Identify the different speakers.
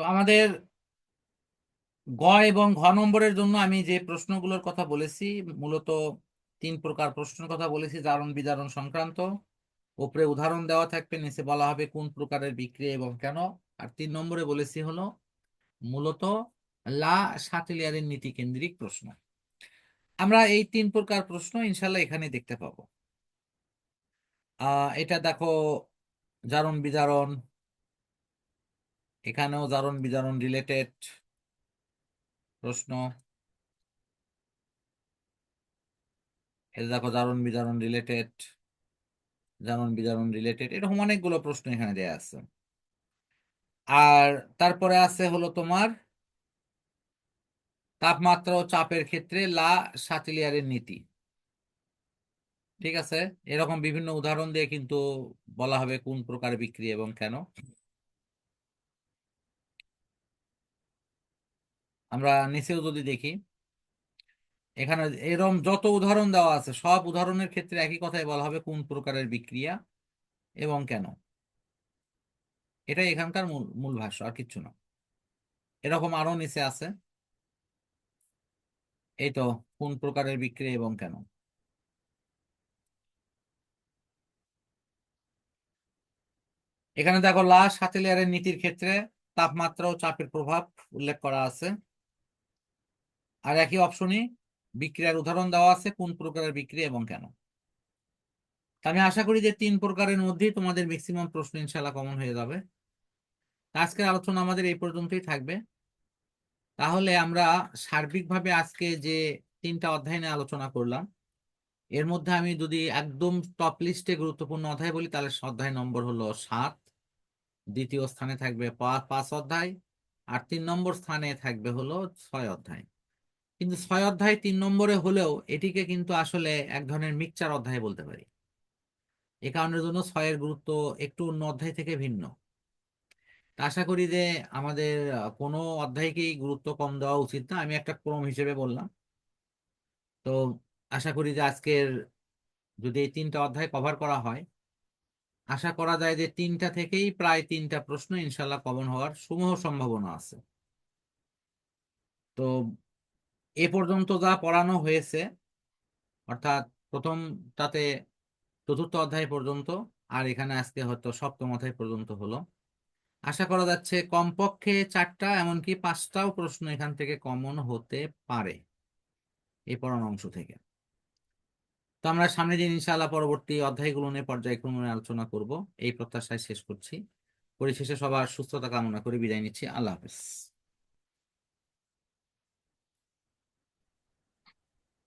Speaker 1: তো আমাদের গ এবং ঘ নম্বরের জন্য আমি যে প্রশ্নগুলোর কথা বলেছি, মূলত তিন প্রকার প্রশ্নের কথা বলেছি, জারণ, বিজারণ সংক্রান্ত। উপরে উদাহরণ দেওয়া থাকবে, নিচে বলা হবে কোন প্রকারের বিক্রিয়া এবং কেন। আর তিন নম্বরে বলেছি হলো মূলত লা সাটিলিয়ারের নীতি কেন্দ্রিক প্রশ্ন। আমরা এই তিন প্রকার প্রশ্ন ইনশাল্লাহ এখানে দেখতে পাবো। আহ, এটা দেখো জারণ, বিজারণ এখানেও জারণ বিজারণ রিলেটেড প্রশ্ন। দেখো জারণ বিজারণ রিলেটেড জারণ বিজারণ রিলেটেড এরকম অনেকগুলো প্রশ্ন এখানে দেয়া আছে। আর তারপরে আছে হলো তোমার তাপমাত্রা ও চাপের ক্ষেত্রে লা সাটিলিয়ারের নীতি। ঠিক আছে? এরকম বিভিন্ন উদাহরণ দিয়ে কিন্তু বলা হবে কোন প্রকার বিক্রিয়া এবং কেন। আমরা নিচেও যদি দেখি, এখানে এরকম যত উদাহরণ দেওয়া আছে, সব উদাহরণের ক্ষেত্রে একই কথাই বলা হবে, কোন প্রকারের বিক্রিয়া এবং কেন। এটাই এখানকার মূল মূল ভাষ্য, আর কিচ্ছু না। এরকম আরও নিচে আছে, এই তো, কোন প্রকারের বিক্রিয়া এবং কেন। এখানে দেখো, লাশ হাতেলিয়ারের নীতির ক্ষেত্রে তাপমাত্রা ও চাপের প্রভাব উল্লেখ করা আছে। আর একই অপশনই বিক্রিয়ার উদাহরণ দেওয়া আছে, কোন প্রকারের বিক্রিয়া এবং কেন। আমি আশা করি যে তিন প্রকারের মধ্যেই তোমাদের ম্যাক্সিমাম প্রশ্ন ইনশাল্লাহ কমন হয়ে যাবে। আজকের আলোচনা আমাদের এই পর্যন্তই থাকবে। তাহলে আমরা সার্বিকভাবে আজকে যে তিনটা অধ্যায় নিয়ে আলোচনা করলাম, এর মধ্যে আমি যদি একদম টপ লিস্টে গুরুত্বপূর্ণ অধ্যায় বলি, তাহলে অধ্যায় নম্বর হলো সাত, দ্বিতীয় স্থানে থাকবে পাঁচ অধ্যায়, আর তিন নম্বর স্থানে থাকবে হলো ছয় অধ্যায়। কিন্তু ছয় অধ্যায় তিন নম্বরে হলেও এটিকে কিন্তু আসলে এক ধরনের মিক্সচার অধ্যায় বলতে পারি। এ কারণের জন্য ছয়ের গুরুত্ব একটু অন্য অধ্যায় থেকে ভিন্ন। আশা করি যে আমাদের কোনো অধ্যায়কেই গুরুত্ব কম দেওয়া উচিত না। আমি একটা ক্রম হিসেবে বললাম। তো আশা করি যে আজকের যদি এই তিনটা অধ্যায় কভার করা হয়, আশা করা যায় যে তিনটা থেকেই প্রায় তিনটা প্রশ্ন ইনশাল্লাহ কমন হওয়ার সমূহ সম্ভাবনা আছে। তো এ পর্যন্ত যা পড়ানো হয়েছে, অর্থাৎ প্রথমটাতে চতুর্থ অধ্যায় পর্যন্ত, আর এখানে আজকে হয়তো সপ্তম অধ্যায় পর্যন্ত হলো। আশা করা যাচ্ছে কমপক্ষে চারটা, এমনকি পাঁচটাও প্রশ্ন এখান থেকে কমন হতে পারে এই পড়ানো অংশ থেকে। তো আমরা সামনে দিন ইনশাআল্লাহ পরবর্তী অধ্যায়গুলো নিয়ে পর্যায়ক্রমে আলোচনা করব, এই প্রত্যাশায় শেষ করছি। পরিশেষে সবার সুস্থতা কামনা করে বিদায় নিচ্ছি। আল্লাহ হাফেজ।